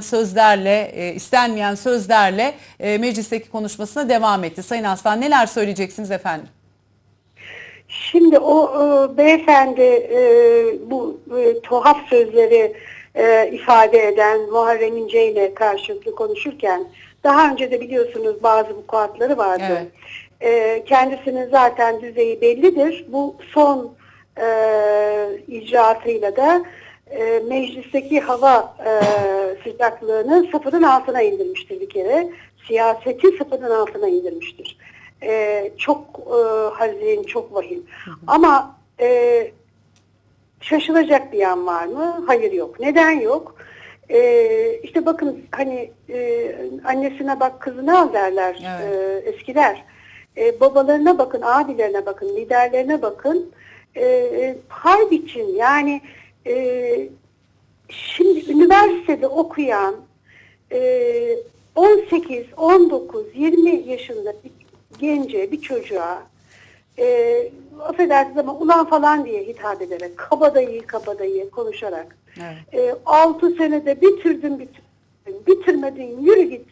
sözlerle, e, istenmeyen sözlerle e, meclisteki konuşmasına devam etti. Sayın Aslan neler söyleyeceksiniz efendim? Şimdi o e, beyefendi e, bu e, tuhaf sözleri e, ifade eden Muharrem İnce ile karşılıklı konuşurken daha önce de biliyorsunuz bazı vukuatları vardı. Evet. E, kendisinin zaten düzeyi bellidir. Bu son e, icraatıyla da e, meclisteki hava e, sıcaklığını sıfırın altına indirmiştir bir kere. Siyaseti sıfırın altına indirmiştir. E, çok e, hazin, çok vahim. Ama e, şaşılacak bir yan var mı? Hayır yok. Neden yok? Ee, işte bakın hani e, annesine bak kızına al derler Evet. e, eskiler. E, babalarına bakın, abilerine bakın, liderlerine bakın. E, e, pay biçin yani e, şimdi üniversitede okuyan e, 18, 19, 20 yaşında bir gence, bir çocuğa e, affedersiniz ama ulan falan diye hitap ederek, kabadayı kabadayı konuşarak Evet. e, 6 senede bitirdin bitirdin, bitirmedin yürü git.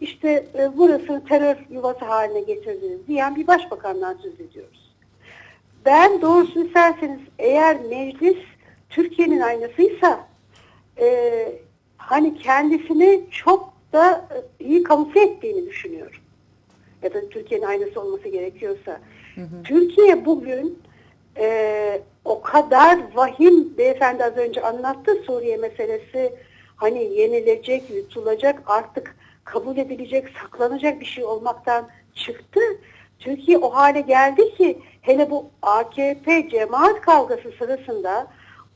İşte e, burası terör yuvası haline getirdiniz diyen bir başbakandan söz ediyoruz. Ben doğrusu isterseniz eğer meclis Türkiye'nin aynasıysa e, hani kendisini çok da e, iyi kamufle ettiğini düşünüyorum. Ya da Türkiye'nin aynası olması gerekiyorsa. Türkiye bugün e, o kadar vahim beyefendi az önce anlattı Suriye meselesi hani yenilecek, yutulacak artık kabul edilecek, saklanacak bir şey olmaktan çıktı. Türkiye o hale geldi ki hele bu AKP cemaat kavgası sırasında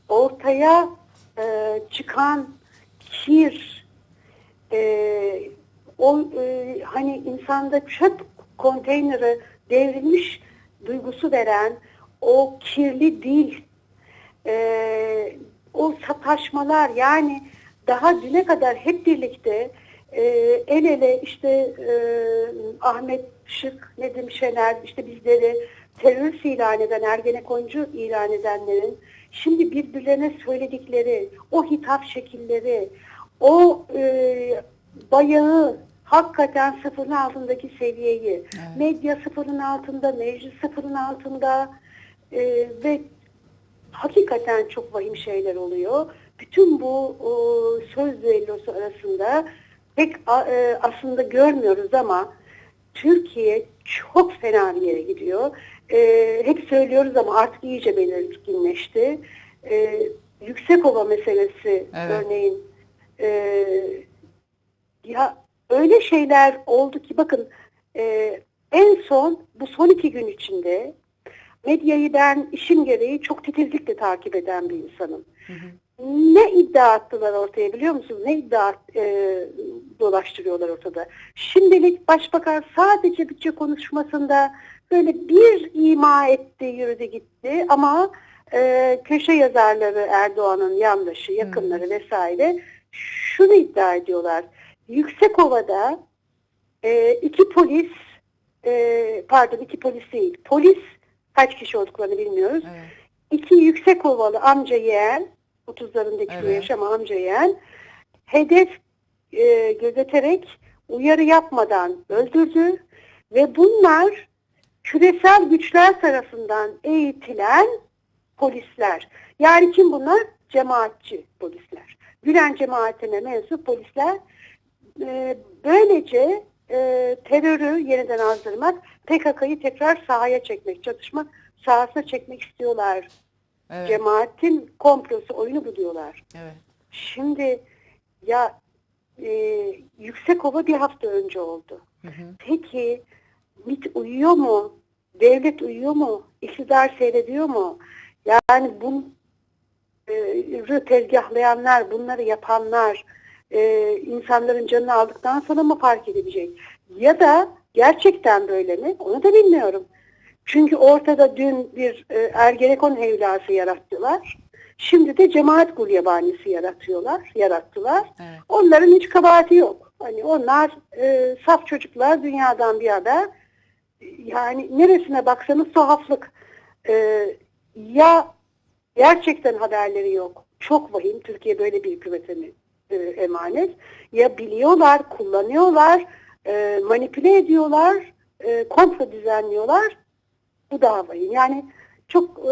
ortaya e, çıkan kir, e, o e, hani insanda çöp konteyneri devrilmiş duygusu veren o kirli dil, e, o sataşmalar yani daha düne kadar hep birlikte e, el ele işte e, Ahmet Şık, Nedim Şener işte bizleri terörist ilan eden, Ergenekoncu ilan edenlerin şimdi birbirlerine söyledikleri o hitap şekilleri, o e, bayağı hakikaten sıfırın altındaki seviyeyi, Evet. medya sıfırın altında, meclis sıfırın altında e, ve hakikaten çok vahim şeyler oluyor. Bütün bu o, söz düellosu arasında pek e, aslında görmüyoruz ama Türkiye çok fena bir yere gidiyor. E, hep söylüyoruz ama artık iyice belirginleşti. E, Yüksekova meselesi Evet. örneğin e, ya öyle şeyler oldu ki bakın e, en son bu son iki gün içinde medyayı ben işim gereği çok titizlikle takip eden bir insanım. Hı hı. Ne iddia attılar ortaya biliyor musunuz? Ne iddia e, dolaştırıyorlar ortada. Şimdilik başbakan sadece bütçe konuşmasında böyle bir ima etti, yürüdü gitti ama e, köşe yazarları Erdoğan'ın yandaşı, yakınları vesaire şunu iddia ediyorlar. Yüksekova'da e, iki polis e, pardon iki polis değil polis kaç kişi olduklarını bilmiyoruz. Evet. İki yüksek ovalı amca yeğen 30'larındaki bu Evet. yaşama amca yeğen hedef e, gözeterek uyarı yapmadan öldürdü ve bunlar küresel güçler tarafından eğitilen polisler. Yani kim bunlar? Cemaatçi polisler. Gülen cemaatine mensup polisler e, böylece e, terörü yeniden azdırmak, PKK'yı tekrar sahaya çekmek, çatışma sahasına çekmek istiyorlar. Evet. Cemaatin komplosu oyunu bu diyorlar. Evet. Şimdi ya e, Yüksekova bir hafta önce oldu. Hı hı. Peki MİT uyuyor mu? Devlet uyuyor mu? İktidar seyrediyor mu? Yani bunları tezgahlayanlar, bunları yapanlar e, insanların canını aldıktan sonra mı fark edebilecek? Ya da gerçekten böyle mi? Onu da bilmiyorum. Çünkü ortada dün bir e, Ergenekon evlası yarattılar. Şimdi de cemaat gulyabanisi yaratıyorlar, yarattılar. Evet. Onların hiç kabahati yok. Hani onlar e, saf çocuklar dünyadan bir haber. Yani neresine baksanız tuhaflık. E, ya gerçekten haberleri yok. Çok vahim Türkiye böyle bir hükümete e, emanet. Ya biliyorlar, kullanıyorlar, e, manipüle ediyorlar, e, komplo düzenliyorlar. Bu da vahim. Yani çok e,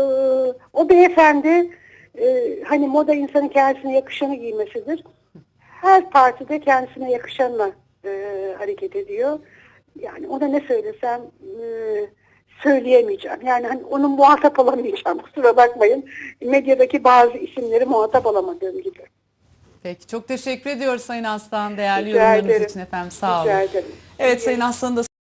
o beyefendi e, hani moda insanın kendisine yakışanı giymesidir. Her partide kendisine yakışanla e, hareket ediyor. Yani ona ne söylesem e, söyleyemeyeceğim. Yani hani onun muhatap olamayacağım. Kusura bakmayın. Medyadaki bazı isimleri muhatap olamadığım gibi. Peki çok teşekkür ediyoruz Sayın Aslan değerli Rica yorumlarınız ederim. için efendim sağ olun. Rica ederim. Evet Sayın Aslan'ı da